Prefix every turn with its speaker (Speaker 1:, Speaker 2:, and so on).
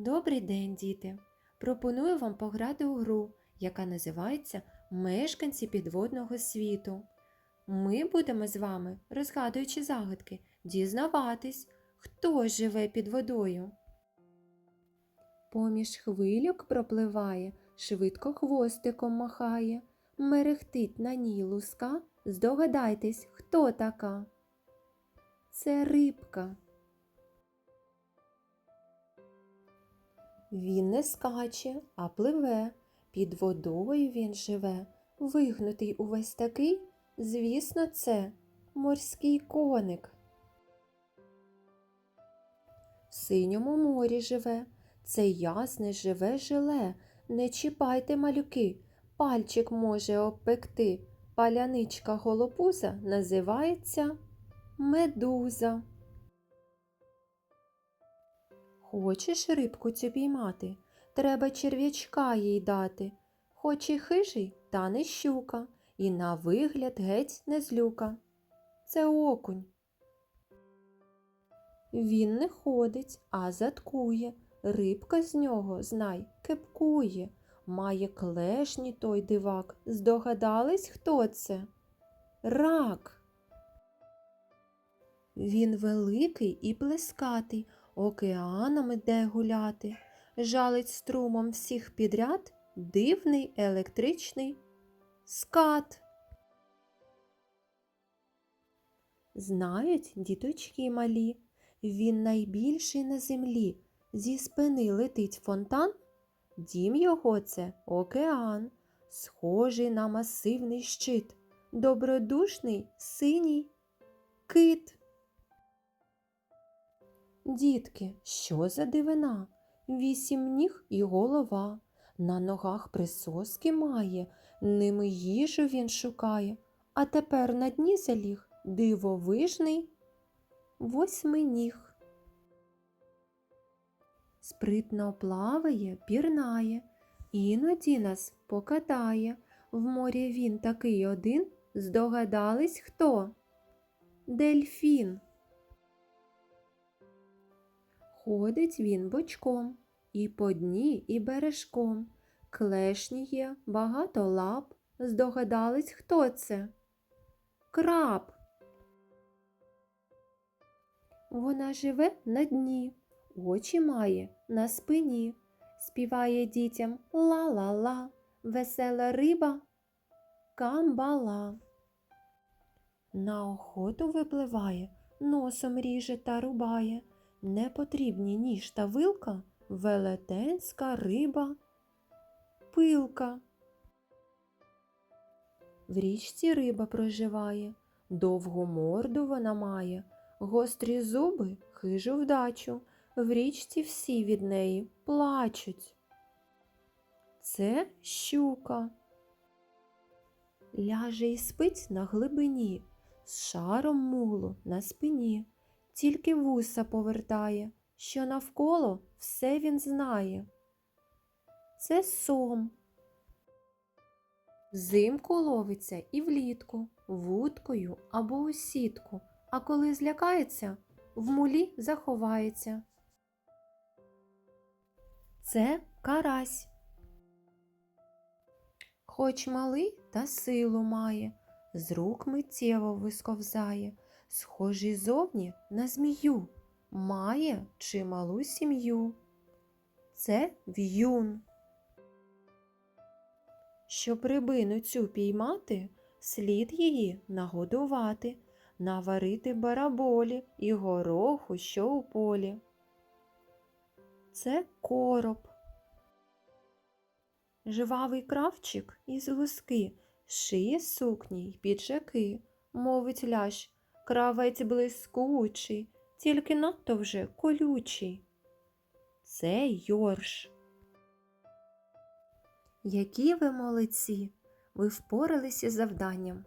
Speaker 1: Добрий день, діти! Пропоную вам пограти у гру, яка називається Мешканці підводного світу. Ми будемо з вами, розгадуючи загадки, дізнаватись, хто живе під водою. Поміж хвильок пропливає, швидко хвостиком махає, мерехтить на ній луска. Здогадайтесь, хто така? Це рибка. Він не скаче, а пливе. Під водою він живе, вигнутий увесь такий, звісно, це морський коник. В синьому морі живе, це ясне живе жиле. Не чіпайте малюки, пальчик може обпекти. Паляничка голопуза називається медуза. Хочеш рибку цю піймати, треба черв'ячка їй дати. Хоч і хижий, та не щука, і на вигляд геть не злюка. Це окунь. Він не ходить, а заткує. Рибка з нього, знай, кепкує. Має клешні той дивак. Здогадались, хто це? Рак. Він великий і плескатий, океаном іде гуляти, жалить струмом всіх підряд дивний електричний скат. Знають діточки малі, він найбільший на землі. Зі спини летить фонтан, дім його це океан, схожий на масивний щит, добродушний синій кит. Дітки, що за дивина? Вісім ніг і голова. На ногах присоски має, ними їжу він шукає, а тепер на дні заліг дивовижний восьминіг. Спритно плаває, пірнає, іноді нас покатає. В морі він такий один. Здогадались хто? Дельфін. Ходить він бочком, і по дні, і бережком. Клешні є, багато лап. Здогадались, хто це? Краб. Вона живе на дні, очі має на спині, співає дітям ла-ла-ла, весела риба камбала. На охоту випливає, носом ріже та рубає. Непотрібні ніж та вилка, велетенська риба, пилка. В річці риба проживає, довгу морду вона має, гострі зуби, хижу вдачу, в річці всі від неї плачуть. Це щука. Ляже й спить на глибині, з шаром мулу на спині тільки вуса повертає, що навколо все він знає. Це сом. Взимку ловиться і влітку, вудкою або у сітку, а коли злякається, в мулі заховається. Це карась. Хоч малий та силу має, з рук миттєво висковзає схожий зовні на змію, має чималу сім'ю. Це в'юн. Щоб рибину цю піймати, слід її нагодувати, наварити бараболі і гороху, що у полі. Це короб. Жвавий кравчик із луски шиє сукні й піджаки, мовить лящ, Кравець блискучий, тільки надто вже колючий. Це Йорш. Які ви молодці! Ви впоралися з завданням.